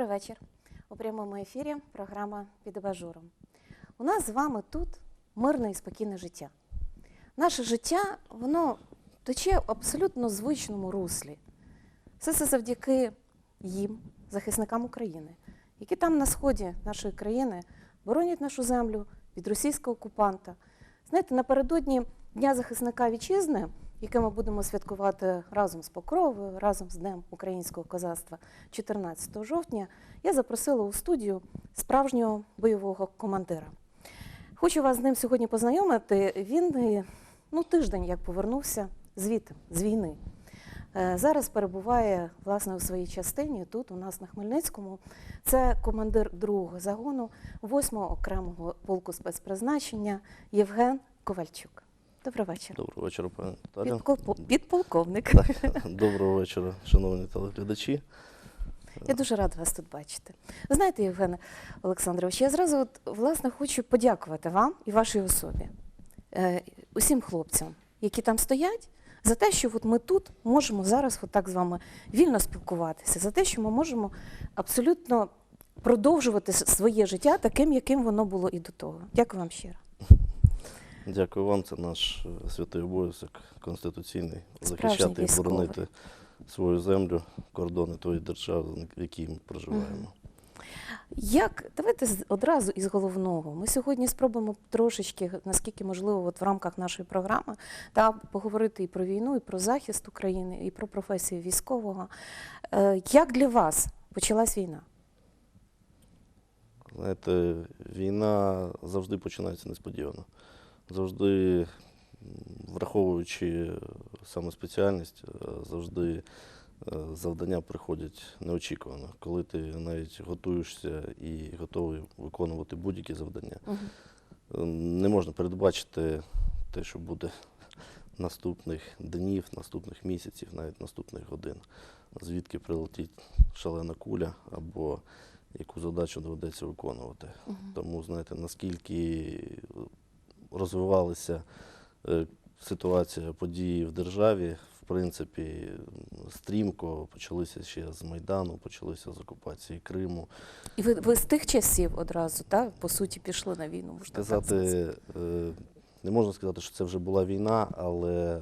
Добрий вечір. У прямому ефірі програма під абажуром. У нас з вами тут мирне і спокійне життя. Наше життя, воно тече в абсолютно звичному руслі. Все це завдяки їм, захисникам України, які там на сході нашої країни боронять нашу землю від російського окупанта. Знаєте, напередодні Дня захисника вітчизни, яке ми будемо святкувати разом з Покровою, разом з Днем українського козацтва 14 жовтня, я запросила у студію справжнього бойового командира. Хочу вас з ним сьогодні познайомити. Він е, ну, тиждень як повернувся звідти, з війни. Е, Зараз перебуває власне у своїй частині тут, у нас на Хмельницькому. Це командир другого загону 8-го окремого полку спецпризначення Євген Ковальчук. Добрий вечір. Доброго вечора, пані Наталя. Підполковник. Доброго вечора, шановні телеглядачі. Я дуже рада вас тут бачити. Ви знаєте, Євгене Олександрович, я зразу от, власне хочу подякувати вам і вашій особі, е, усім хлопцям, які там стоять, за те, що от ми тут можемо зараз от так з вами вільно спілкуватися, за те, що ми можемо абсолютно продовжувати с- своє життя таким, яким воно було і до того. Дякую вам щиро. Дякую вам. Це наш е, святий обов'язок конституційний захищати і боронити свою землю, кордони тої держави, в якій ми проживаємо. Як давайте одразу із головного. Ми сьогодні спробуємо трошечки, наскільки можливо, от в рамках нашої програми, та поговорити і про війну, і про захист України, і про професію військового. Е, Як для вас почалась війна? Знаєте, війна завжди починається несподівано. Завжди, враховуючи саме спеціальність, е, завжди е, завдання приходять неочікувано. Коли ти навіть готуєшся і готовий виконувати будь-які завдання, е, не можна передбачити те, що буде наступних днів, наступних місяців, навіть наступних годин. Звідки прилетить шалена куля або яку задачу доведеться виконувати. Тому, знаєте, наскільки розвивалася е, ситуація, події в державі, в принципі, стрімко почалися ще з Майдану, почалися з окупації Криму. І ви, ви з тих часів одразу, так, по суті, пішли на війну, можна? Сказати, е, не можна сказати, що це вже була війна, але е,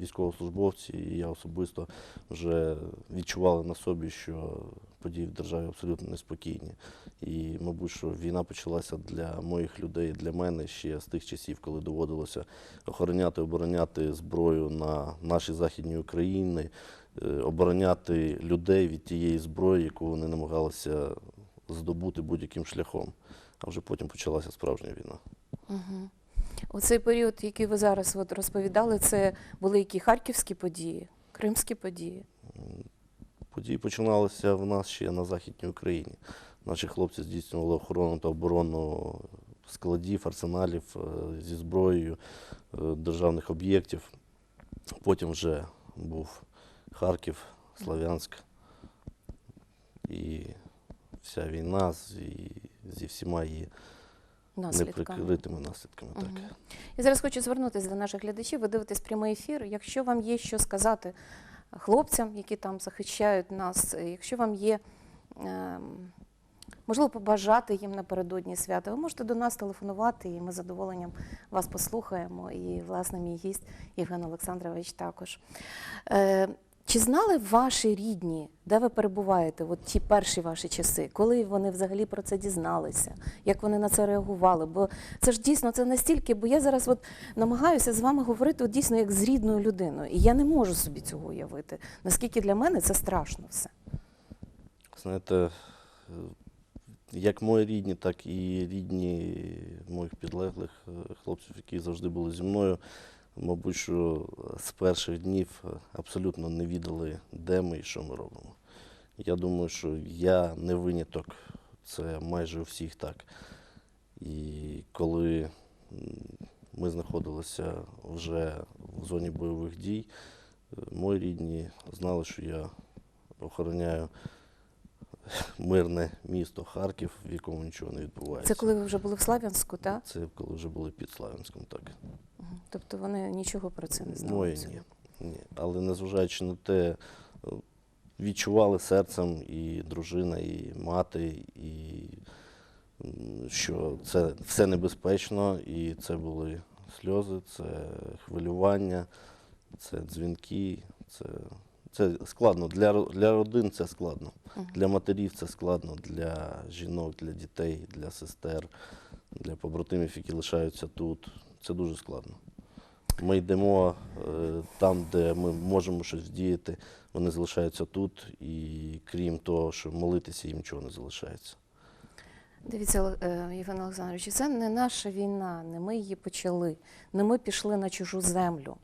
військовослужбовці і я особисто вже відчували на собі, що події в державі абсолютно неспокійні. І, мабуть, що війна почалася для моїх людей, для мене ще з тих часів, коли доводилося охороняти, обороняти зброю на нашій західній Україні, е, обороняти людей від тієї зброї, яку вони намагалися здобути будь-яким шляхом. А вже потім почалася справжня війна. Угу. Оцей період, який ви зараз от розповідали, це були які харківські події, кримські події. Події починалися в нас ще на Західній Україні. Наші хлопці здійснювали охорону та оборону складів, арсеналів е, зі зброєю е, державних об'єктів. Потім вже був Харків, Слов'янськ і вся війна і зі всіма її Наслідками. неприкритими наслідками. Так. Мгм. Я зараз хочу звернутися до наших глядачів. Ви дивитесь прямий ефір. Якщо вам є що сказати хлопцям, які там захищають нас, е, якщо вам є ем, можливо побажати їм напередодні свята, ви можете до нас телефонувати, і ми з задоволенням вас послухаємо. І, власне, мій гість Євген Олександрович також. Е, чи знали ваші рідні, де ви перебуваєте, от ті перші ваші часи, коли вони взагалі про це дізналися, як вони на це реагували? Бо це ж дійсно це настільки, бо я зараз от намагаюся з вами говорити от дійсно як з рідною людиною, і я не можу собі цього уявити. Наскільки для мене це страшно все. Знаєте, як мої рідні, так і рідні моїх підлеглих е, хлопців, які завжди були зі мною, мабуть, що з перших днів е, абсолютно не віддали, де ми і що ми робимо. Я думаю, що я не виняток, це майже у всіх так. І коли ми знаходилися вже в зоні бойових дій, е, мої рідні знали, що я охороняю мирне місто Харків, в якому нічого не відбувається. Це коли ви вже були в Слав'янську, так? Це коли вже були під Славянськом, так. Тобто вони нічого про це не знали. Цього. ні. ні. Але незважаючи на те, е, відчували серцем і дружина, і мати, і що це все небезпечно, і це були сльози, це хвилювання, це дзвінки, це, це складно. Для, для родин це складно. Для матерів це складно, для жінок, для дітей, для сестер, для побратимів, які лишаються тут. Це дуже складно. Ми йдемо е, там, де ми можемо щось вдіяти, вони залишаються тут, і крім того, що молитися, їм нічого не залишається. Дивіться, е, Євген Олександрович, це не наша війна, не ми її почали, не ми пішли на чужу землю.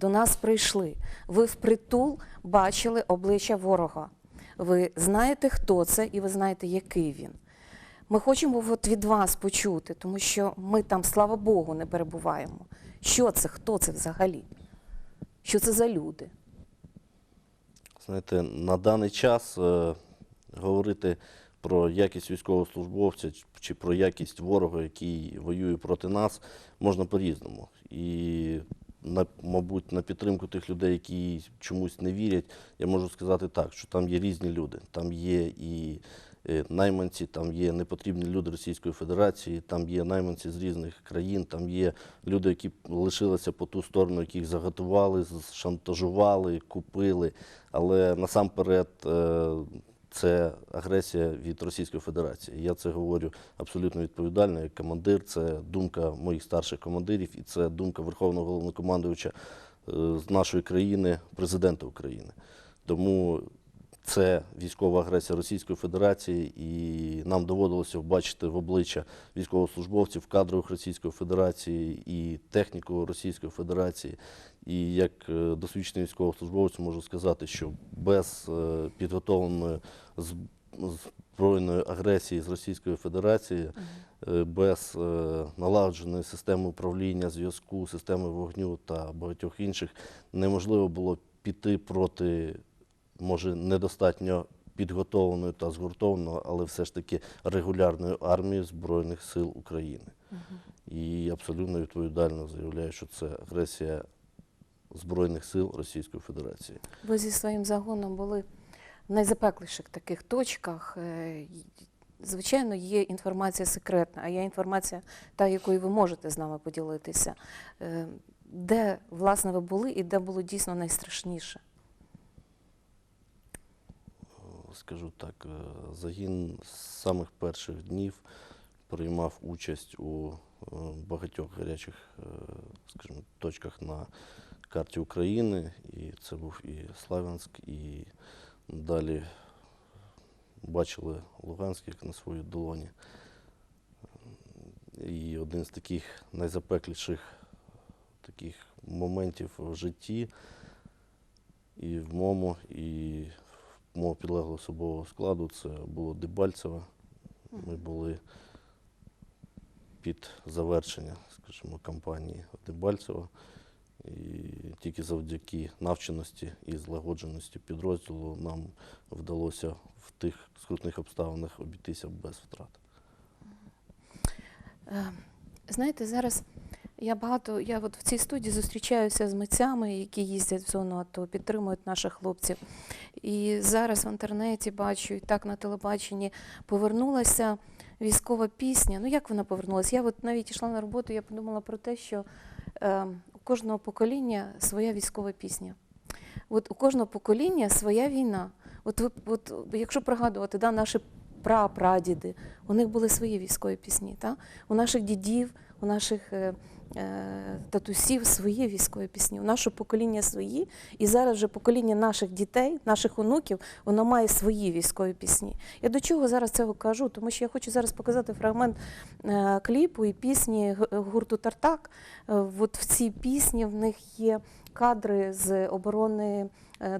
До нас прийшли. Ви впритул бачили обличчя ворога. Ви знаєте, хто це, і ви знаєте, який він. Ми хочемо от від вас почути, тому що ми там, слава Богу, не перебуваємо. Що це, хто це взагалі? Що це за люди? Знаєте, на даний час е, говорити про якість військовослужбовця чи про якість ворога, який воює проти нас, можна по-різному. І, на, мабуть, на підтримку тих людей, які чомусь не вірять, я можу сказати так, що там є різні люди. Там є і найманці, там є непотрібні люди Російської Федерації, там є найманці з різних країн, там є люди, які лишилися по ту сторону, яких заготували, шантажували, купили. Але насамперед е, це агресія від Російської Федерації. Я це говорю абсолютно відповідально як командир. Це думка моїх старших командирів, і це думка Верховного головнокомандувача е, з нашої країни, президента України. Тому це військова агресія Російської Федерації, і нам доводилося бачити в обличчя військовослужбовців, кадрових Російської Федерації і техніку Російської Федерації. І як е, досвідчений військовослужбовець можу сказати, що без е, підготовленої збройної агресії з Російської Федерації, е, без налагодженої системи управління, зв'язку, системи вогню та багатьох інших, неможливо було піти проти, може, недостатньо підготовленої та згуртованої, але все ж таки регулярної армії Збройних сил України. І абсолютно відповідально заявляю, що це агресія Збройних сил Російської Федерації. Ви зі своїм загоном були в найзапекліших таких точках. Е, Звичайно, є інформація секретна, а є інформація, та, якою ви можете з нами поділитися. Е, Де, власне, ви були і де було дійсно найстрашніше? Скажу так, е, загін з самих перших днів приймав участь у е, багатьох гарячих, е, скажімо, точках на карті України. І це був і Славянськ, і далі бачили Луганськ як на своїй долоні. І один з таких найзапекліших таких моментів в житті і в моєму, і мого підлеглого особового складу це було Дебальцево. Ми були під завершення, скажімо, кампанії Дебальцево. І тільки завдяки навченості і злагодженості підрозділу нам вдалося в тих скрутних обставинах обійтися без втрат. Е, Знаєте, зараз я багато, я от в цій студії зустрічаюся з митцями, які їздять в зону АТО, підтримують наших хлопців. І зараз в інтернеті бачу, і так на телебаченні повернулася військова пісня. Ну як вона повернулася? Я от навіть йшла на роботу, я подумала про те, що е, у кожного покоління своя військова пісня. От у кожного покоління своя війна. От ви, от, якщо пригадувати, да, наші прапрадіди, у них були свої військові пісні. Та? У наших дідів, у наших е, е, татусів свої військові пісні, у нашого покоління свої. І зараз вже покоління наших дітей, наших онуків, воно має свої військові пісні. Я до чого зараз це кажу? Тому що я хочу зараз показати фрагмент е, кліпу і пісні гурту Тартак. От в цій пісні в них є кадри з оборони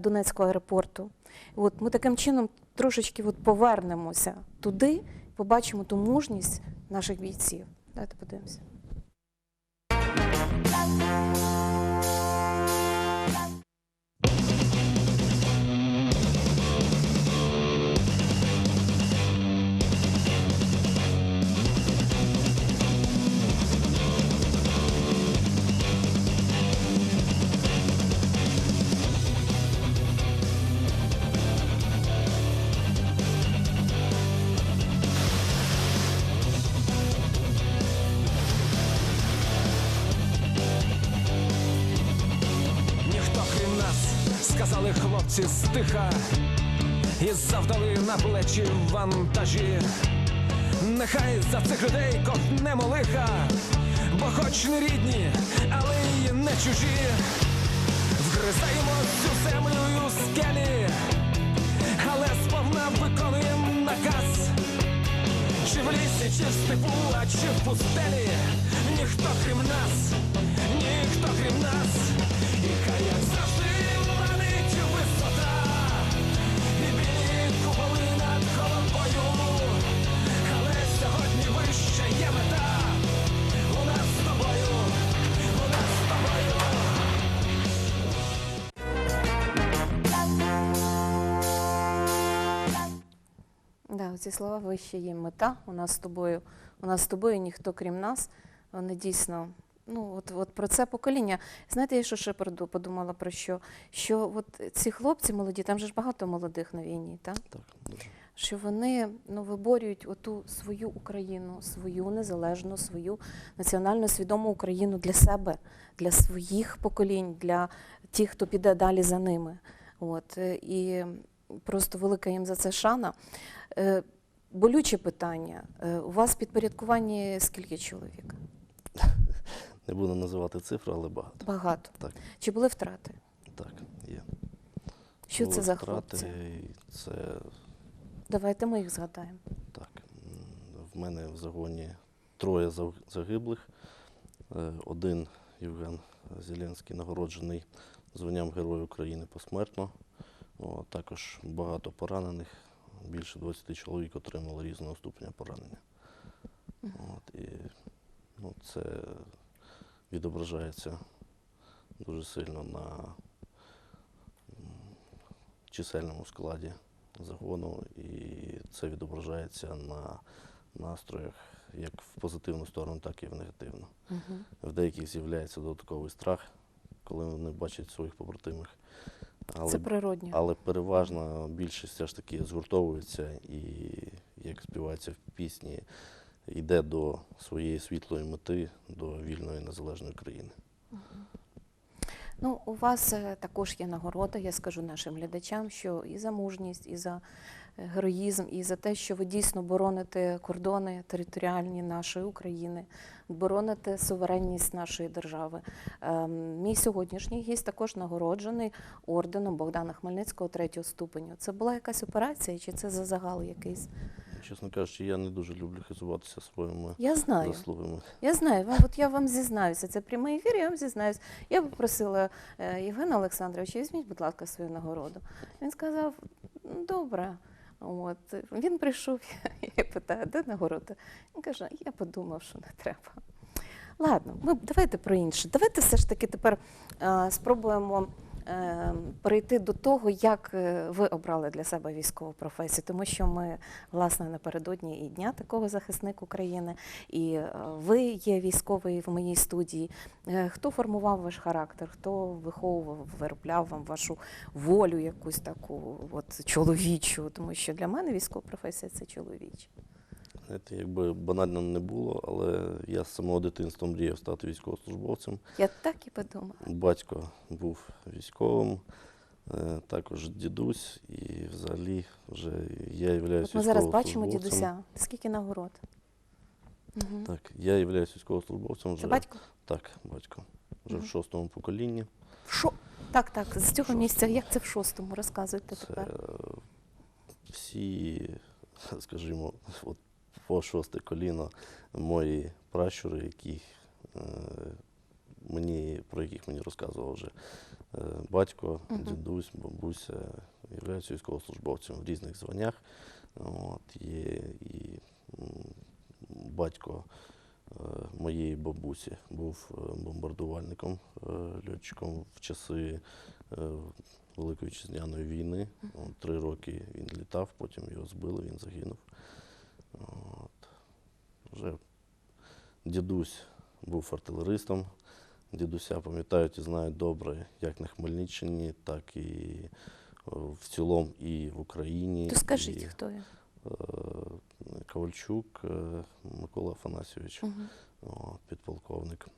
Донецького аеропорту. От ми таким чином трошечки от повернемося туди, побачимо ту мужність наших бійців. Давайте подивимося. Gracias. Хлопці і завдали на плечі вантажі. Нехай за цих людей ковтнемо лиха, бо хоч не рідні, але й не чужі. Вгризаємо цю землю у скелі, але сповна виконуємо наказ. Чи в лісі, чи в степу, а чи в пустелі, ніхто крім нас, ці слова вище є мета. У нас з тобою, у нас з тобою ніхто крім нас. Вони дійсно. Ну, от, от про це покоління. Знаєте, я що ще подумала про що? Що от ці хлопці молоді, там же ж багато молодих на війні, так? Так, дуже. що вони ну, виборюють оту свою Україну, свою незалежну, свою національно свідому Україну для себе, для своїх поколінь, для тих, хто піде далі за ними. От, е, і просто велика їм за це шана. Е, Болюче питання. Е, У вас підпорядкуванні скільки чоловік? Не буду називати цифри, але багато. Багато. Так. Чи були втрати? Так, є. Що Були це за втрати, хлопці? Це Давайте ми їх згадаємо. так. В мене в загоні троє загиблих. Е, Один Євген Зеленський нагороджений званням Герой України посмертно. О, також багато поранених. Більше 20 чоловік отримали різного ступеня поранення. От, і, ну, це відображається дуже сильно на чисельному складі загону, і це відображається на настроях як в позитивну сторону, так і в негативну. Угу. В деяких з'являється додатковий страх, коли вони бачать своїх побратимих. Але, Це природньо. але переважна більшість все ж таки згуртовується і, як співається в пісні, йде до своєї світлої мети, до вільної незалежної країни. Ну, у вас е, також є нагорода, я скажу нашим глядачам, що і за мужність, і за е, героїзм, і за те, що ви дійсно бороните кордони територіальні нашої України, бороните суверенність нашої держави. Ем, Мій сьогоднішній гість також нагороджений орденом Богдана Хмельницького третього ступеню. Це була якась операція, чи це за загал якийсь? Чесно кажучи, я не дуже люблю хизуватися своїми Я знаю. заслугами. Я знаю, вам, от я вам зізнаюся, це прямий ефір, я вам зізнаюся. Я попросила е, Євгена Олександровича, візьміть, будь ласка, свою нагороду. Він сказав, «Ну, добре. От. Він прийшов, я питаю, де нагорода? Він каже, я подумав, що не треба. Ладно, ми давайте про інше. Давайте все ж таки тепер е, спробуємо перейти до того, як е, ви обрали для себе військову професію, тому що ми, власне, напередодні і дня такого захисник України, і е, ви є військовий в моїй студії. Е, Хто формував ваш характер? Хто виховував, виробляв вам вашу волю, якусь таку от чоловічу? Тому що для мене військова професія це чоловіча. Знаєте, якби банально не було, але я з самого дитинства мріяв стати військовослужбовцем. Я так і подумала. Батько був військовим, е, також дідусь, і взагалі вже я являюсь От ми зараз бачимо дідуся. Скільки нагород? Угу. Так, я являюсь військовослужбовцем вже Це батько? так, батько. Вже Мгм. в шостому поколінні. В шо? Так, так, з цього місця. Як це в шостому? Розказуйте Це тепер. всі, скажімо, от по шосте коліно мої пращури, які е, мені, про яких мені розказував вже е, батько, Мгм. дідусь, бабуся, являються військовослужбовцем в різних званнях. От, є і м, батько е, моєї бабусі був е, бомбардувальником, е, льотчиком в часи е, Великої вітчизняної війни. От, Три роки він літав, потім його збили, він загинув. От. Вже дідусь був артилеристом. Дідуся пам'ятають і знають добре, як на Хмельниччині, так і е, в цілому і в Україні. То скажіть, І, хто він? е, Ковальчук е, Микола Афанасьович, от, підполковник.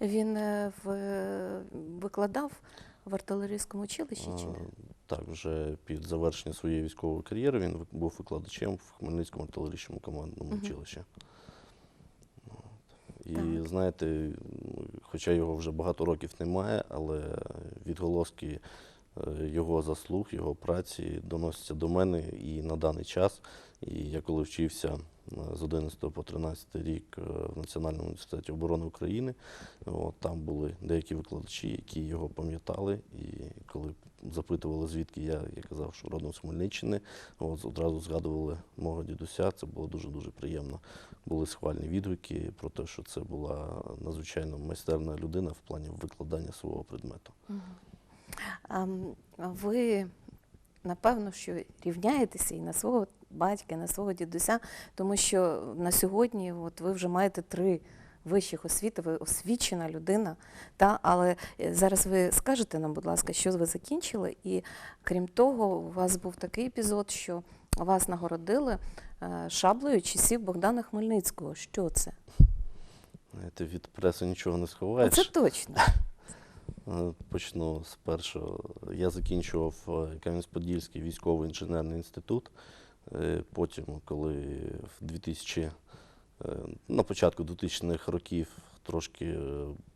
Він в, викладав в артилерійському училищі чи не? Так, вже під завершення своєї військової кар'єри він був викладачем в Хмельницькому артилерійському командному Мгм. училищі. І Так. знаєте, хоча його вже багато років немає, але відголоски е, його заслуг, його праці доносяться до мене і на даний час. І я коли вчився з 11 по 13 рік е, в Національному університеті оборони України, от, там були деякі викладачі, які його пам'ятали. І коли запитували, звідки я, я казав, що родом з Хмельниччини, от, одразу згадували мого дідуся. Це було дуже-дуже приємно. Були схвальні відгуки про те, що це була надзвичайно майстерна людина в плані викладання свого предмету. А, м, ви, напевно, що рівняєтеся і на свого батька, і на свого дідуся, тому що на сьогодні от, ви вже маєте три вищих освіти, ви освічена людина. Та? Але е, зараз ви скажете нам, будь ласка, що ви закінчили, і крім того, у вас був такий епізод, що вас нагородили е, шаблею часів Богдана Хмельницького. Що це? Знаєте, від преси нічого не сховаєш. Це точно. Е, Почну з першого. Я закінчував е, Кам'янець-Подільський військовий інженерний інститут. Е, Потім, коли в 2000, е, на початку 2000-х років трошки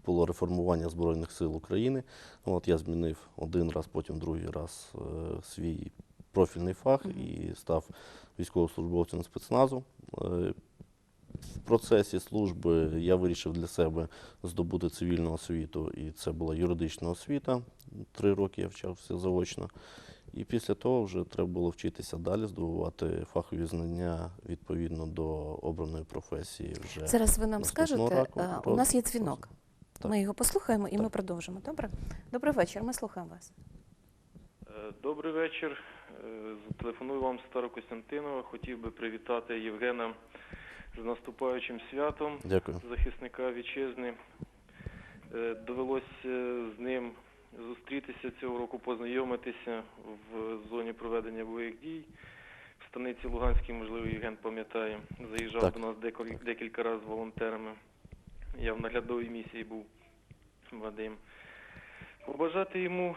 було реформування Збройних сил України, от я змінив один раз, потім другий раз свій профільний фах і став військовослужбовцем спецназу. В процесі служби я вирішив для себе здобути цивільну освіту, і це була юридична освіта. Три роки я вчався заочно. І після того вже треба було вчитися далі, здобувати фахові знання відповідно до обраної професії. Вже Зараз ви нам скажете, року е, у нас є дзвінок. Так. Ми його послухаємо і ми продовжимо. Добре? Добрий вечір, ми слухаємо вас. Е, Добрий вечір. Е, Телефоную вам з Старокостянтинова. Хотів би привітати Євгена з наступаючим святом Дякую. захисника вітчизни. Е, Довелося з ним зустрітися цього року, познайомитися в зоні проведення бойових дій. В станиці Луганській, можливо, Євген пам'ятає, заїжджав Так. до нас декіль- декілька разів волонтерами. Я в наглядовій місії був Вадим. Побажати йому,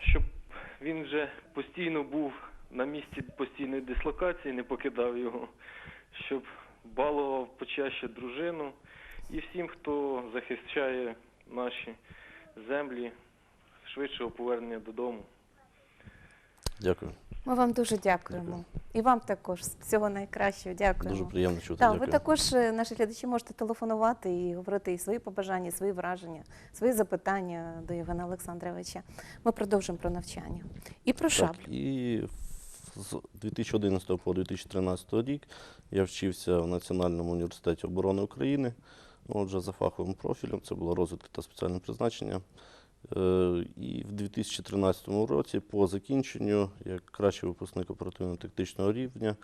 щоб він вже постійно був на місці постійної дислокації, не покидав його, щоб балував почаще дружину і всім, хто захищає наші землі, швидшого повернення додому. Дякую. Ми вам дуже дякуємо. Дякую. І вам також всього найкращого. Дякуємо. Дуже приємно чути. Так, ви також, е, наші глядачі, можете телефонувати і говорити і свої побажання, і свої враження, свої запитання до Євгена Олександровича. Ми продовжимо про навчання і про шаблю. І в- з 2011 по 2013 рік я вчився в Національному університеті оборони України. Отже, за фаховим профілем це було розвиток та спеціальне призначення. Е, І в 2013 році по закінченню, як кращий випускник оперативно-тактичного рівня,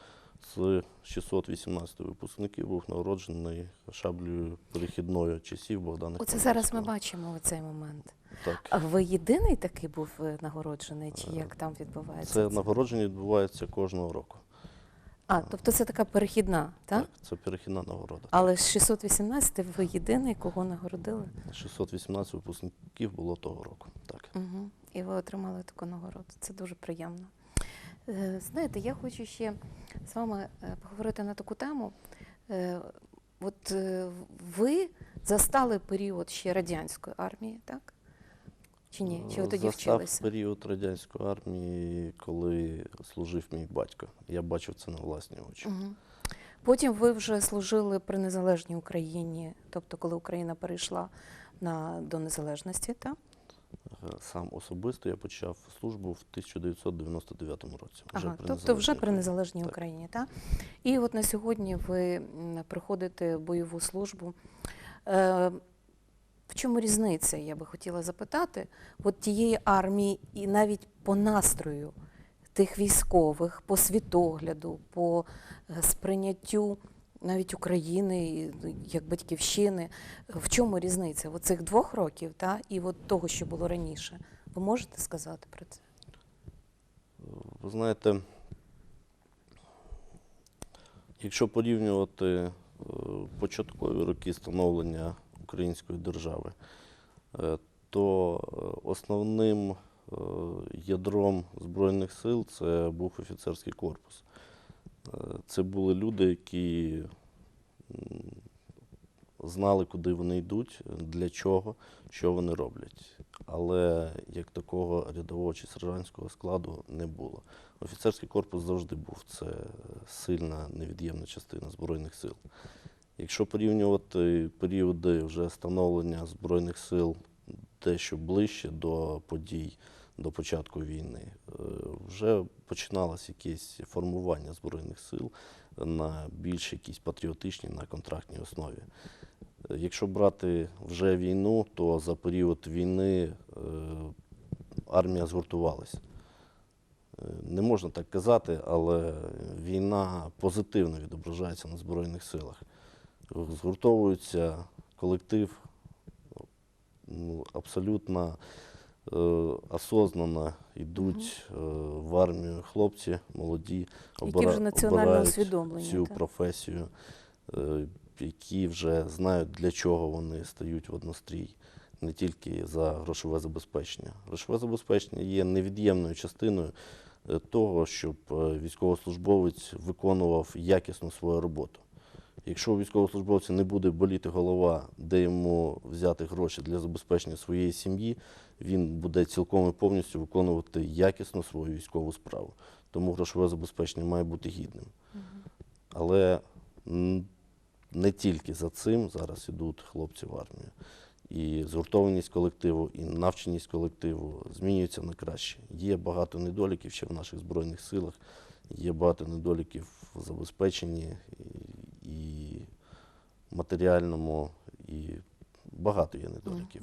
з 618 випускників був нагороджений шаблею перехідною часів Богдана Оце зараз ми бачимо цей момент. Так. А ви єдиний такий був е, нагороджений, чи Е, як там відбувається? Це нагородження відбувається кожного року. А, тобто це така перехідна, так? це перехідна нагорода. Але з 618 ви єдиний, кого нагородили? 618 випускників було того року. Так. Угу. І ви отримали таку нагороду. Це дуже приємно. Е, Знаєте, я хочу ще з вами е, поговорити на таку тему. Е, От ви застали період ще радянської армії, так? Чи ні? Чи ви тоді Застав вчилися? період радянської армії, коли служив мій батько. Я бачив це на власні очі. Угу. Потім ви вже служили при незалежній Україні, тобто коли Україна перейшла на, до незалежності, так? Сам особисто я почав службу в 1999 році. Вже Ага, при тобто вже при незалежній Україні, так? І от на сьогодні ви м, проходите бойову службу. Е, в чому різниця, я би хотіла запитати, от тієї армії і навіть по настрою тих військових, по світогляду, по е, сприйняттю навіть України ну, як батьківщини. В чому різниця оцих двох років та, і от того, що було раніше? Ви можете сказати про це? Ви знаєте, якщо порівнювати е, початкові роки становлення української держави, е, то е, основним ядром Збройних сил це був офіцерський корпус. Це були люди, які знали, куди вони йдуть, для чого, що вони роблять. Але як такого рядового чи сержантського складу не було. Офіцерський корпус завжди був. Це сильна невід'ємна частина Збройних сил. Якщо порівнювати періоди вже становлення Збройних сил дещо ближче до подій, до початку війни, е, вже починалось якесь формування Збройних сил на більш якісь патріотичній, на контрактній основі. Е, Якщо брати вже війну, то за період війни е, армія згуртувалася. Не можна так казати, але війна позитивно відображається на Збройних силах. Згуртовується колектив ну, абсолютно осознанно йдуть е, в армію хлопці молоді, Які вже національно усвідомлені, цю так. професію, е, які вже знають, для чого вони стають в однострій, не тільки за грошове забезпечення. Грошове забезпечення є невід'ємною частиною е, того, щоб е, військовослужбовець виконував якісно свою роботу. Якщо у військовослужбовця не буде боліти голова, де йому взяти гроші для забезпечення своєї сім'ї, він буде цілком і повністю виконувати якісно свою військову справу. Тому грошове забезпечення має бути гідним. Але не тільки за цим зараз ідуть хлопці в армію. І згуртованість колективу, і навченість колективу змінюються на краще. Є багато недоліків ще в наших Збройних силах, є багато недоліків в забезпеченні і, і матеріальному, і багато є недоліків.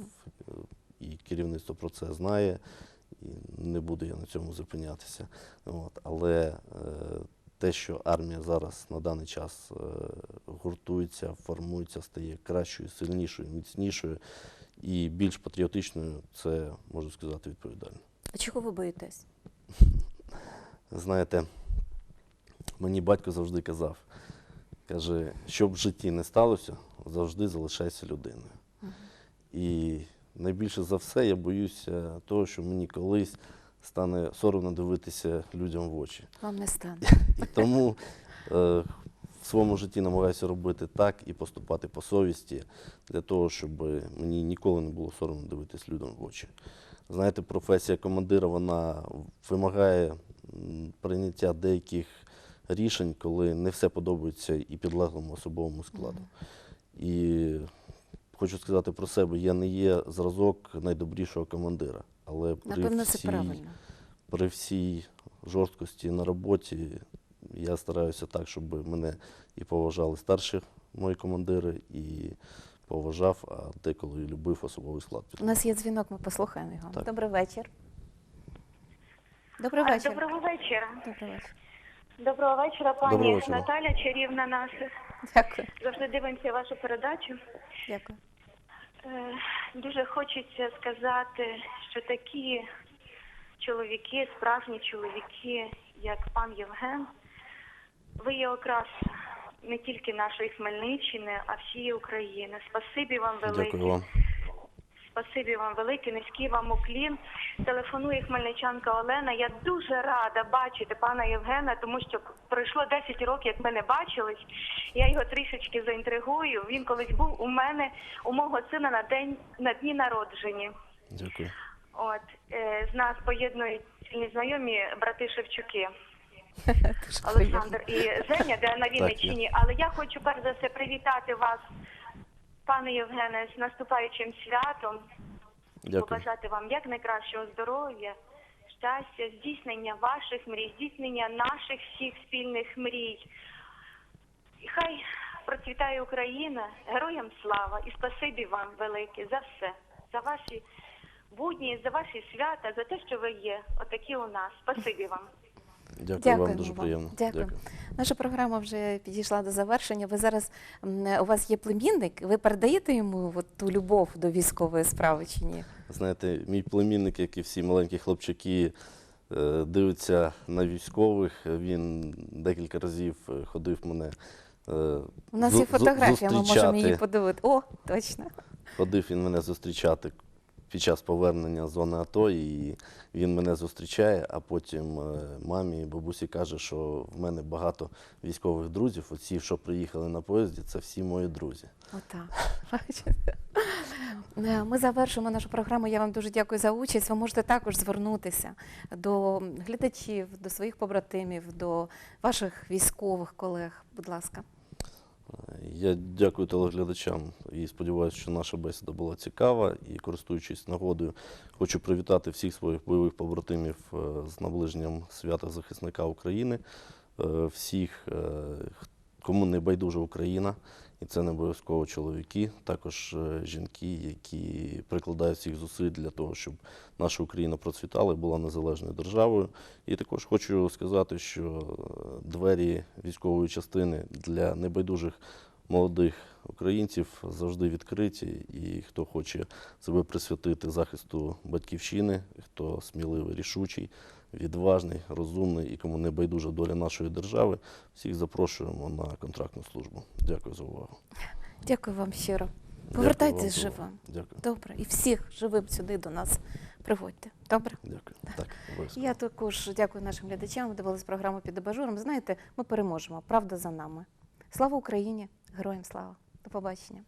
І керівництво про це знає, і не буду я на цьому зупинятися. От. Але е, те, що армія зараз на даний час е, гуртується, формується, стає кращою, сильнішою, міцнішою і більш патріотичною, це можу сказати відповідально. А чого ви боїтесь? Знаєте, мені батько завжди казав, каже, що б в житті не сталося, завжди залишайся людиною. І найбільше за все я боюся того, що мені колись стане соромно дивитися людям в очі. Вам не стане. І тому е, в своєму житті намагаюся робити так і поступати по совісті, для того, щоб мені ніколи не було соромно дивитись людям в очі. Знаєте, професія командира вона вимагає прийняття деяких рішень, коли не все подобається і підлеглому особовому складу. І хочу сказати про себе, я не є зразок найдобрішого командира. Але при Напевно, це правильно. при всій жорсткості на роботі я стараюся так, щоб мене і поважали старші мої командири, і поважав, а деколи і любив особовий склад. У нас є дзвінок, ми послухаємо його. Так. Добрий вечір. Добрий вечір. Доброго вечора. Добрий вечір. Доброго вечора, пані Доброго вечора. Наталя, чарівна наша. Дякую. Завжди дивимося вашу передачу. Дякую. Е, дуже хочеться сказати, що такі чоловіки, справжні чоловіки, як пан Євген, ви є окрас не тільки нашої Хмельниччини, а всієї України. Спасибі вам велике. Дякую вам. Спасибі вам велике, низький вам уклін. Телефонує хмельничанка Олена. Я дуже рада бачити пана Євгена, тому що пройшло 10 років, як ми не бачились. Я його трішечки заінтригую. Він колись був у мене, у мого сина на день на дні народження. Дякую. От е, з нас поєднують спільні знайомі брати Шевчуки. Олександр і Женя, де на Вінниччині. Але я хочу перш за все привітати вас, пане Євгене, з наступаючим святом. Дякую. Побажати вам як найкращого здоров'я, щастя, здійснення ваших мрій, здійснення наших всіх спільних мрій. І хай процвітає Україна, героям слава і спасибі вам велике за все, за ваші будні, за ваші свята, за те, що ви є, отакі у нас. Спасибі вам. Дякую Дякуємо вам, дуже приємно. Дякую. Наша програма вже підійшла до завершення. Ви зараз у вас є племінник. Ви передаєте йому от ту любов до військової справи чи ні? Знаєте, мій племінник, як і всі маленькі хлопчаки, е, дивиться на військових. Він декілька разів е, ходив мене. е, У нас є фотографія, ми можемо її подивити. О, точно. Ходив він мене зустрічати під час повернення з зони АТО, і він мене зустрічає, а потім е, мамі і бабусі каже, що в мене багато військових друзів. Оці, що приїхали на поїзді, це всі мої друзі. Отак. Е, Ми завершимо нашу програму. Я вам дуже дякую за участь. Ви можете також звернутися до глядачів, до своїх побратимів, до ваших військових колег. Будь ласка. Я дякую телеглядачам і сподіваюся, що наша бесіда була цікава. І користуючись нагодою, хочу привітати всіх своїх бойових побратимів е, з наближенням свята захисника України, е, всіх, е, кому не байдужа Україна, і це не обов'язково чоловіки, також е, жінки, які прикладають всіх зусиль для того, щоб наша Україна процвітала і була незалежною державою. І також хочу сказати, що е, двері військової частини для небайдужих молодих українців завжди відкриті. І хто хоче себе присвятити захисту батьківщини, хто сміливий, рішучий, відважний, розумний і кому не байдужа доля нашої держави, всіх запрошуємо на контрактну службу. Дякую за увагу. Дякую вам щиро. Дякую Повертайтесь вам живим. Дякую. Добре. І всіх живим сюди до нас приводьте. Добре? Дякую. Так, обов'язково. Я також дякую нашим глядачам. Ви дивились програму під дебажуром. Знаєте, ми переможемо. Правда за нами. Слава Україні! Героям слава! До побачення.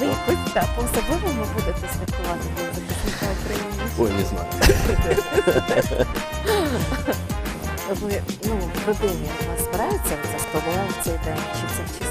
Якось так по-особливому будете святкувати День захисника України. Ой, не знаю. Ви ну, в родині у вас збираються за столом цей день? Чи це чи